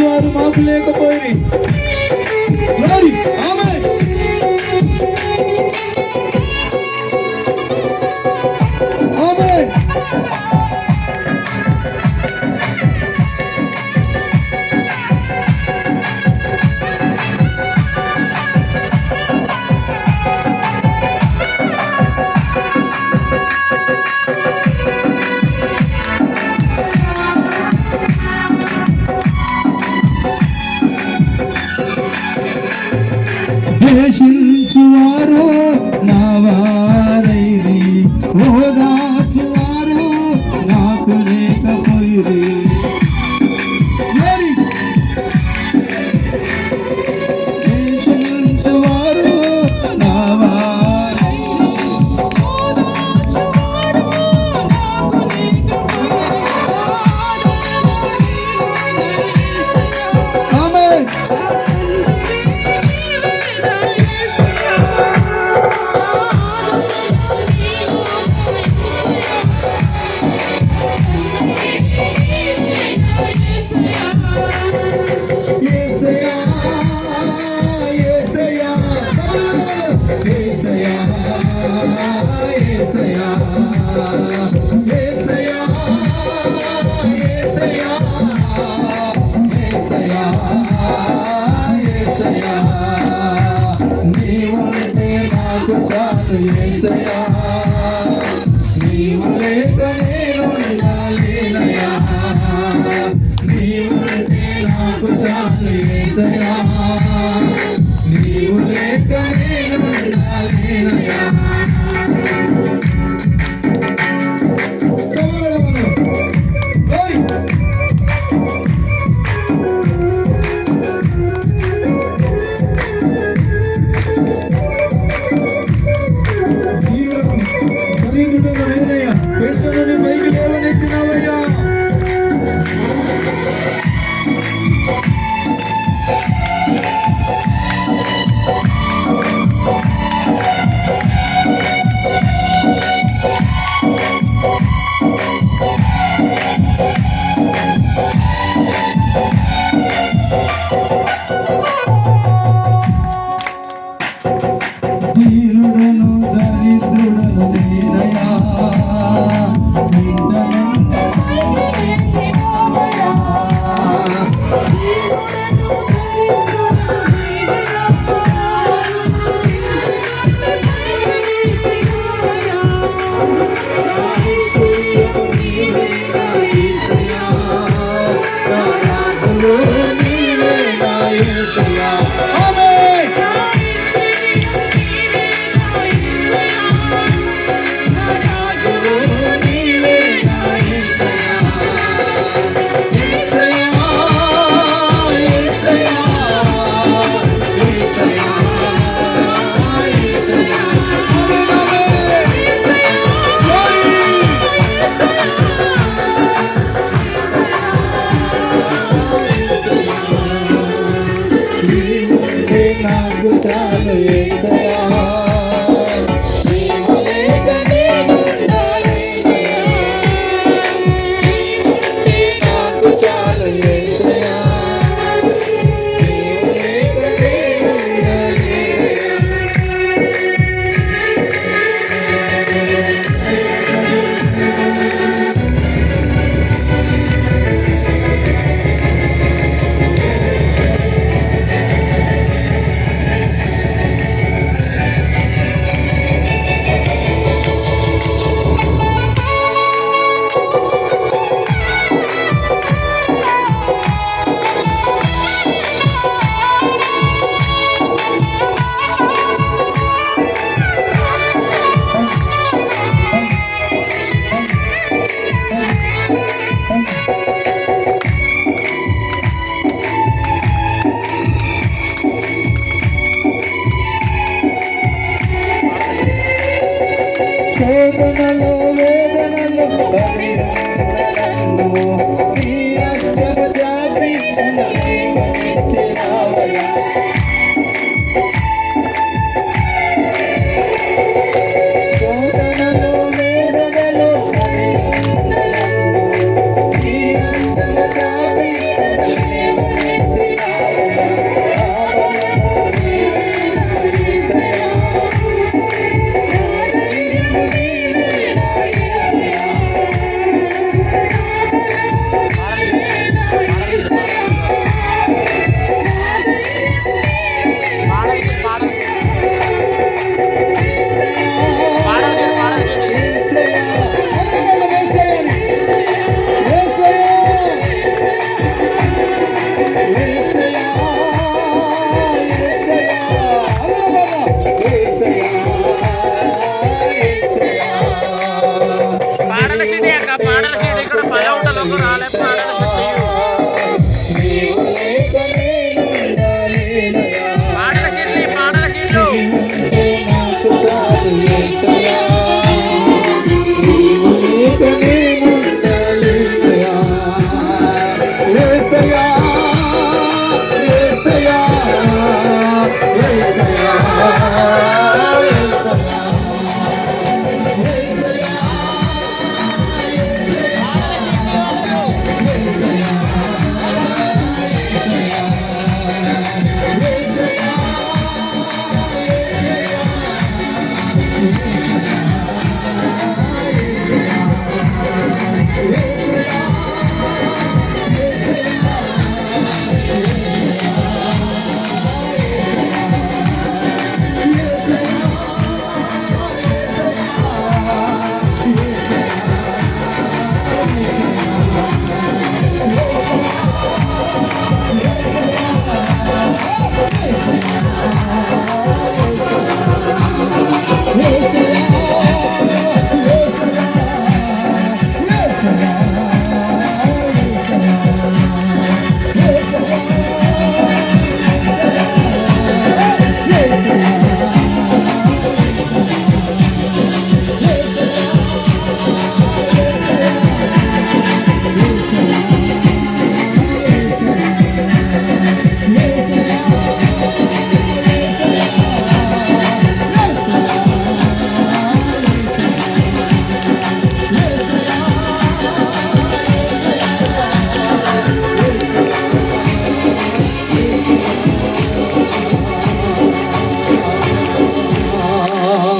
వారు మాకు లేకపోయి ద్వేషించువారో Please, నాకు చాలు ఏసే పాలసీని యొక్క పాలసీని ఇక్కడ పలౌటలకు రాలే